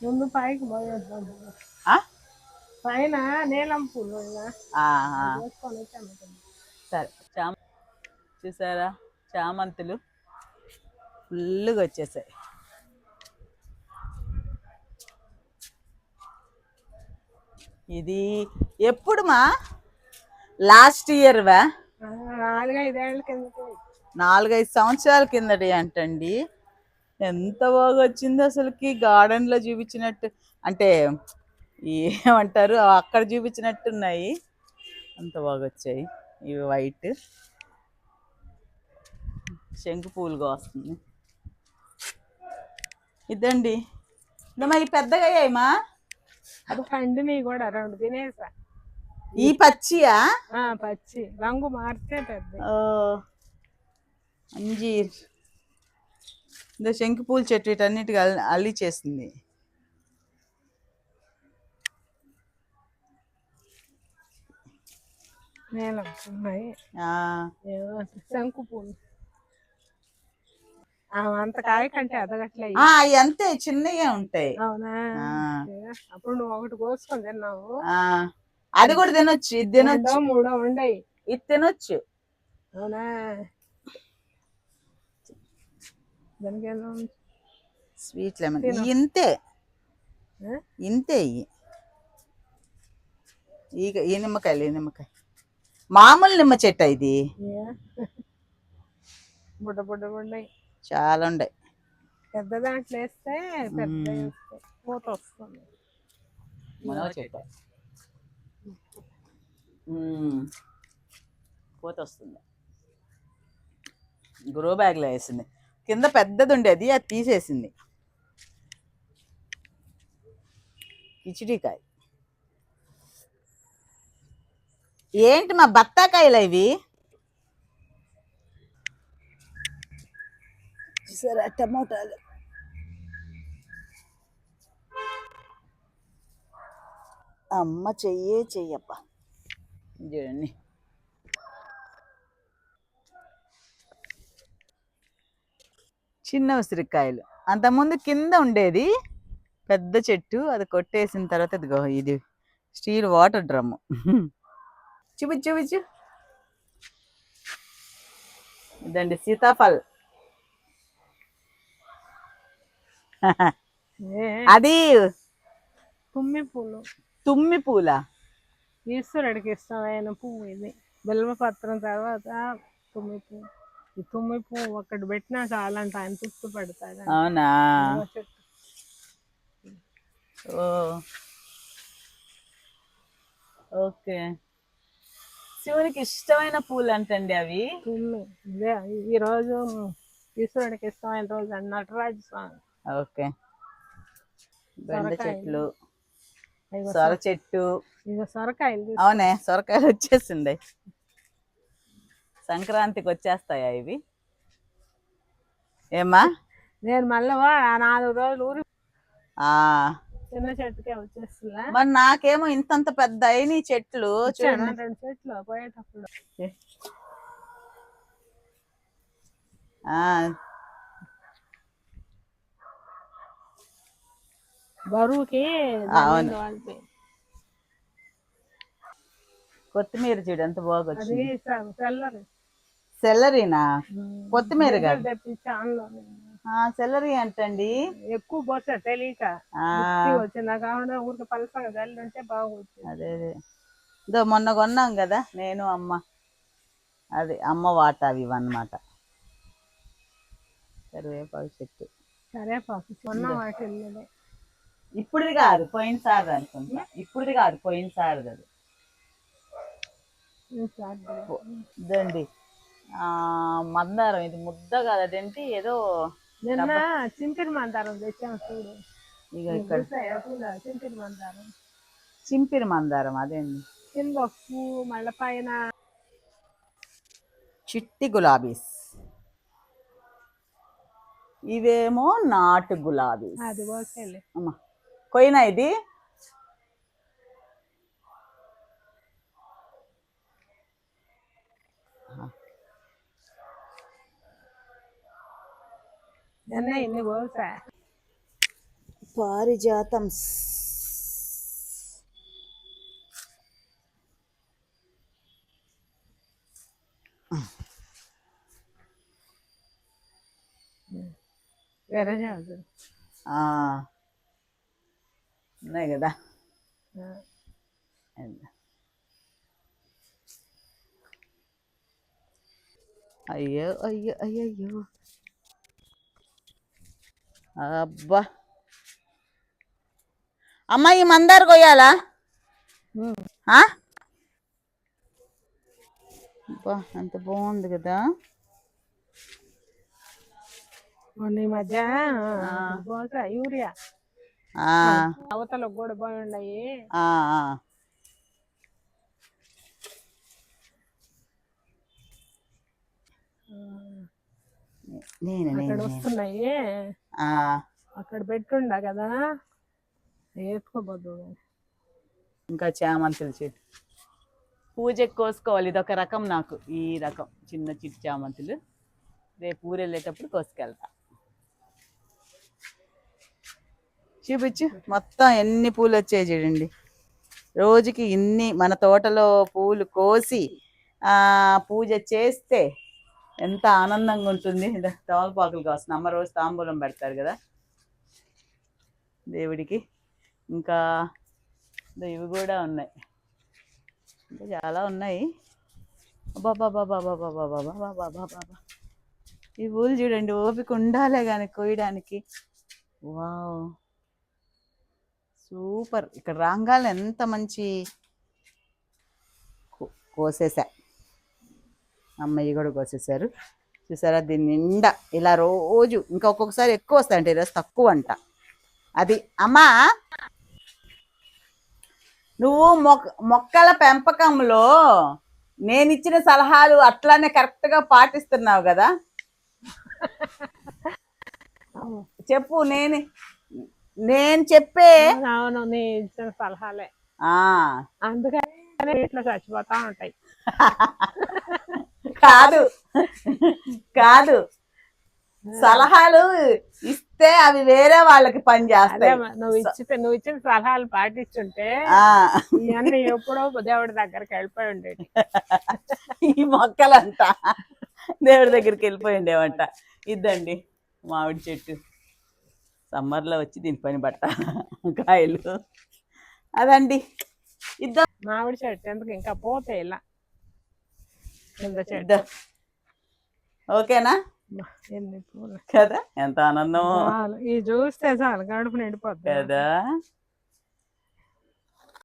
ముందు పైకి పోయేద్దాం? పైన నీలం పూలు. సరే. చామ చూసారా? చామంతులు ఫుల్గా వచ్చేసాయి. ఇది ఎప్పుడు మా? లాస్ట్ ఇయర్ వా ఆ, నాలుగైదేళ్ళ కిందకి నాలుగైదు సంవత్సరాల కిందటి అంటండి. ఎంత బాగా వచ్చింది అసలుకి గార్డెన్లో చూపించినట్టు. అంటే ఏమంటారు అక్కడ చూపించినట్టు ఉన్నాయి అంత బాగా వచ్చాయి ఇవి వైట్. శంకు పూలుగా వస్తుంది. ఇదండి. ఈ పెద్దగా అయ్యాయిమా అది పండిని కూడా రెండు తినేసా. ఈ పచ్చియా? పచ్చి. రంగు మారితే పెద్ద అంజీర్. ఇదో శంకు పూల చెట్టు వీటన్నిటికి అల్లి అల్లి చేసింది నీలం ఉన్నాయి ఆ, ఏవో శంకు పూలు. అంత కాయ కంటే అవి అంతే చిన్నగా ఉంటాయి. అవునా. అప్పుడు నువ్వు ఒకటి కోసుకొని తిన్నావు. అది కూడా తినొచ్చు ఇది తినొచ్చు. మూడో ఉండయి. ఇది తినొచ్చు. అవునా? దానికి ఏదో ఉంది. స్వీట్ లెమన్ ఇంతే? ఇంతే ఇవి ఈ నిమ్మకాయలు ఈ నిమ్మకాయ మామూలు నిమ్మ చెట్టు ఇది? బుడ్డ బుడ్డ ఉన్నాయి చాలా ఉండే పెద్ద దాంట్లో వేస్తే పెద్ద పూత వస్తుంది చెట్టు మ్మ్. పూత వస్తుంది గ్రో బ్యాగ్లో వేసింది కింద పెద్దది ఉండేది అది తీసేసింది. కిచిడికాయ ఏంటి మా బత్తాకాయలు ఇవి సరే టమోటాలు. అమ్మ చెయ్యే చెయ్యప్ప. చూడండి చిన్న ఉసిరికాయలు. అంతకుముందు కింద ఉండేది పెద్ద చెట్టు అది కొట్టేసిన తర్వాత ఇదిగో ఇది స్టీల్ వాటర్ డ్రమ్ చూపించు చూపించు ఇదండి సీతాఫల్. అది తుమ్మి పూలు తుమ్మి పూల ఈశ్వరుడికి ఇష్టమైన పువ్వు ఇది. బిల్వపత్రం తర్వాత తుమ్మి పువ్వు ఈ తుమ్మి పువ్వు ఒకటి పెట్టినా చాలంట ఆయన తృప్తి పడతాడు అవునా? చెట్టు. ఓ. ఓకే. శివునికి ఇష్టమైన పూలు అంటండి అవి ఈ రోజు ఈశ్వరుడికి ఇష్టమైన రోజు అండి నటరాజ స్వామి. ఓకే. బెండ. చెట్లు సొర చెట్టు. ఇగో సొరకాయలు. అవునే సొరకాయలు వచ్చేసిండే సంక్రాంతికి వచ్చేస్తాయా ఇవి? ఏమ్మా? నేను మళ్ళీ ఆ నాలుగు రోజులు ఊరి ఆ. చిన్న చెట్టుకే వచ్చేస్తుందా మరి నాకేమో ఇంతంత పెద్ద అయినాయి చెట్లు ఇచ్చాను చూడండి రెండు చెట్లు పోయేటప్పుడు. బరువుకి అవును. కొత్తిమీర చూడు ఎంత బాగా వచ్చింది సెల్లరీనా కొత్తిమీర ఆ, సెల్లరీ అంటండి ఎక్కువ పోతే తెలియక వచ్చిందా కాకుండా ఊరికి పలసగా ఉంటే బాగుంటుంది అదే అదే. ఇదో మొన్న కొన్నాం కదా నేను అమ్మ. అది అమ్మ వాట అవి ఇవన్నమాట. కరివేపాకు చెట్టు. చిన్న వాటిల్లోనే ఇప్పుడుది కాదు పోయినసారి అనుకుంటా. ఇప్పుడుది కాదు పోయినసారి అది. ఇదండి. మందారం ఇది ముద్ద కాదు అదేంటి ఏదో నిన్న చింపిరి మందారం తెచ్చాం చూడు. ఇక ఇక్కడ? చింపిరి మందారం. చింపిరి మందారం అదేంటి కింద పువ్వు మళ్ళీ పైన చిట్టి గులాబీస్. ఇవేమో నాటు ఓకేలే అమ్మా కొయినా ఇది? నిన్న ఇన్ని కోసా పారిజాతం విరజాజు ఆ, అబ్బా. అమ్మ ఈ మందారు కొయ్యాలా? అబ్బా ఎంత బాగుంది కదా. మొన్న ఈ మధ్య పోతా యూరియా. అవతల ఉన్నాయి ఆ, ఆ. నేను అక్కడ నేను. వస్తున్నాయి అక్కడ పెట్టుండా కదా? వేసుకోబోదు ఇంకా చామంతులు చెట్టు. పూజకి కోసుకోవాలి ఇది ఒక రకం నాకు ఈ రకం చిన్న చిట్టి చామంతులు. రేపు ఊరు వెళ్ళేటప్పుడు కోసుకెళ్తా. చూపించు మొత్తం ఎన్ని పూలు వచ్చాయి చూడండి. రోజుకి ఇన్ని మన తోటలో పూలు కోసి ఆ పూజ చేస్తే ఎంత ఆనందంగా ఉంటుంది తమలపాకులు కాసిన అమ్మ రోజు తాంబూలం పెడతారు కదా దేవుడికి ఇంకా ఇవి కూడా ఉన్నాయి ఇంకా చాలా ఉన్నాయి బాబా ఈ పూలు చూడండి ఓపిక ఉండాలే కానీ కోయడానికి వావ్ సూపర్ ఇక్కడ రాగానే ఎంత మంచి కో- కోసేసా అమ్మయ్య కూడా కోసేసారు చూసారా? దీని నిండా ఇలా రోజు ఇంకా ఒక్కొక్కసారి ఎక్కువ వస్తాయంట ఈరోజు తక్కువ అంట. అది అమ్మా నువ్వు మొక్ మొక్కల పెంపకంలో నేను ఇచ్చిన సలహాలు అట్లానే కరెక్ట్గా పాటిస్తున్నావు కదా? చెప్పు నేను నేను చెప్పే అవును ఇచ్చిన సలహాలే. ఆ. అందుకని ఇట్లా చచ్చిపోతా ఉంటాయి. కాదు. కాదు. సలహాలు ఇస్తే అవి వేరే వాళ్ళకి పని చేస్తాయి. నువ్వు ఇచ్చి నువ్వు ఇచ్చిన సలహాలు పాటిస్తుంటే ఇవన్నీ ఎప్పుడో దేవుడి దగ్గరికి వెళ్ళిపోయి ఉండేది ఈ మొక్కలంతా దేవుడి దగ్గరికి వెళ్ళిపోయి ఉండేవంట. ఇద్దండి మామిడి చెట్టు. సమ్మర్లో వచ్చి దీని పని పట్ట కాయలు. అదండి. ఇద్దాం. మామిడి చెట్టు ఎందుకు? ఇంకా పోతే ఇలా. ఓకేనా? ఎన్ని పూలు కదా? ఎంత ఆనందం ఈ చూస్తే చాలు. గడుపు నిండిపోద్ది కదా?